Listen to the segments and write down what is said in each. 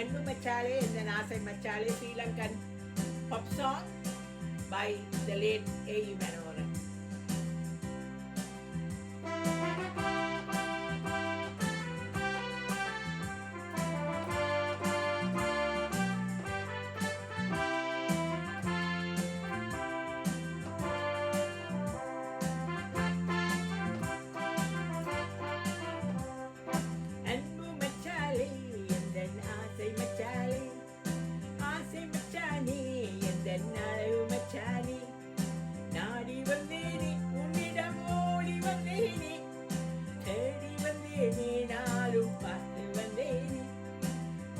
கண்ணு மச்சாலே இந்த நாசை மச்சாலே Sri Lankan pop song by the late A Manoran வந்தேனே நாளும் பார்த்து வந்தேனே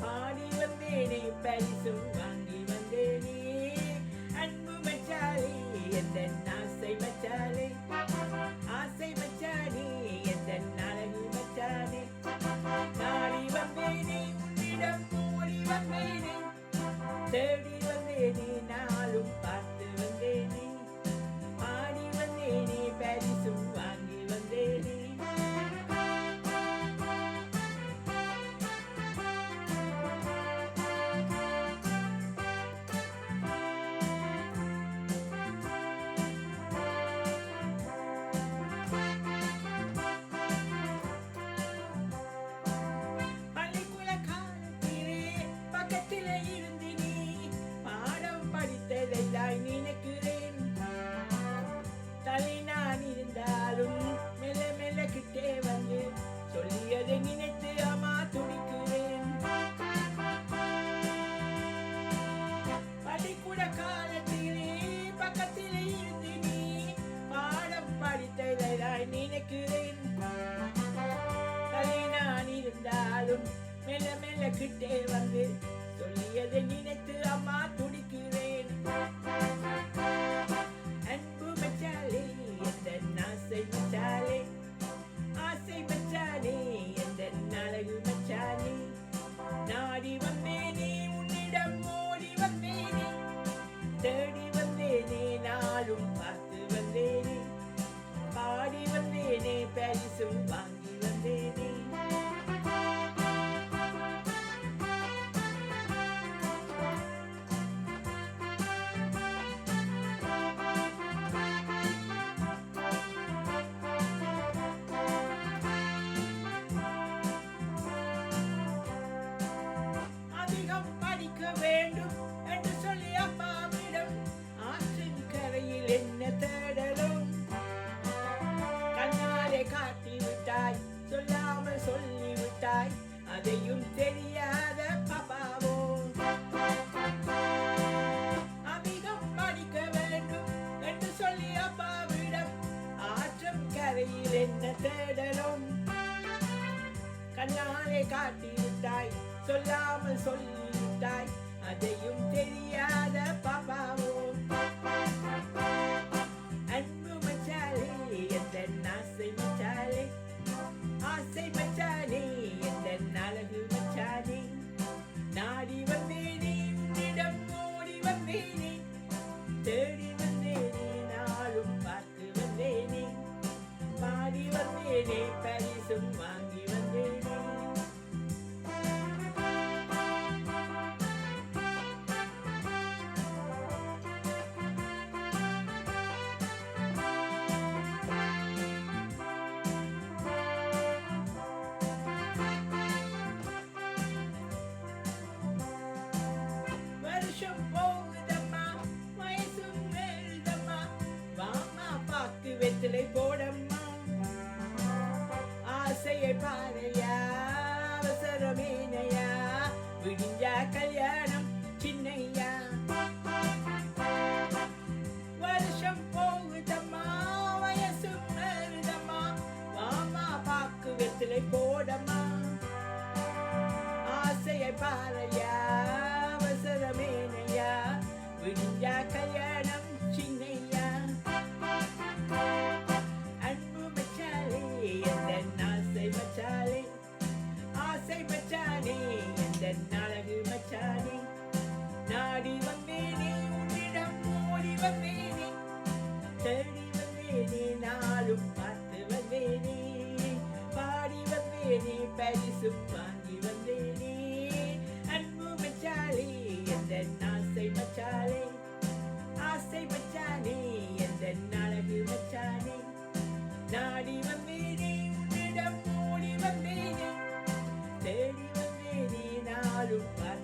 பாடி வந்தேனே பரிசும் வாங்கி வந்தேனே அன்பு மச்சாலே எந்த ஆசை மச்சாலே ஆசை மச்சானே எந்த அழகு மச்சானே நாடி வந்தேனே உன்னிடம் ஓடி வந்தேனே தேடி வந்தேனே நான் இருந்தாலும் மெல்ல மெல்ல கிட்டே வந்து சொல்லியதை நினைத்து அம்மா துடிக்கிறேன். அன்பு மச்சாலே எந்த ஆசை மச்சாலே? ஆசை மச்சாலே எந்த அழகு மச்சாலே? நாடி வந்தேனே உன்னிடம் ஓடி வந்தேனே? தேடி வந்தேனே நாளும் பார்த்து வந்தேனே? பாடி வந்தேனே பரிசும் வாங்க அதையும் தெரியாத பாப்பாவோ அதிகம் படிக்க வேண்டும் என்று சொல்லி அப்பாவிடம் ஆற்றம் கரையில் என்ன தேடலும் கண்ணாலே காட்டி சொல்லாமல் சொல்லிவிட்டாய் அதையும் தெரியாத பாப்பாவோ பாக்கு போடம்மா. ஆசையை பாரையா அவசரமேனையா விடிஞ்சா கல்யாணம் சின்னையா. வருஷம் போகுதம்மா வயசு மருதம்மா மாமா பாக்கு வெத்திலை போடம்மா. ஆசையை பாரையா அவசரமேனையா விடிஞ்சா கல்யாணம் lugar.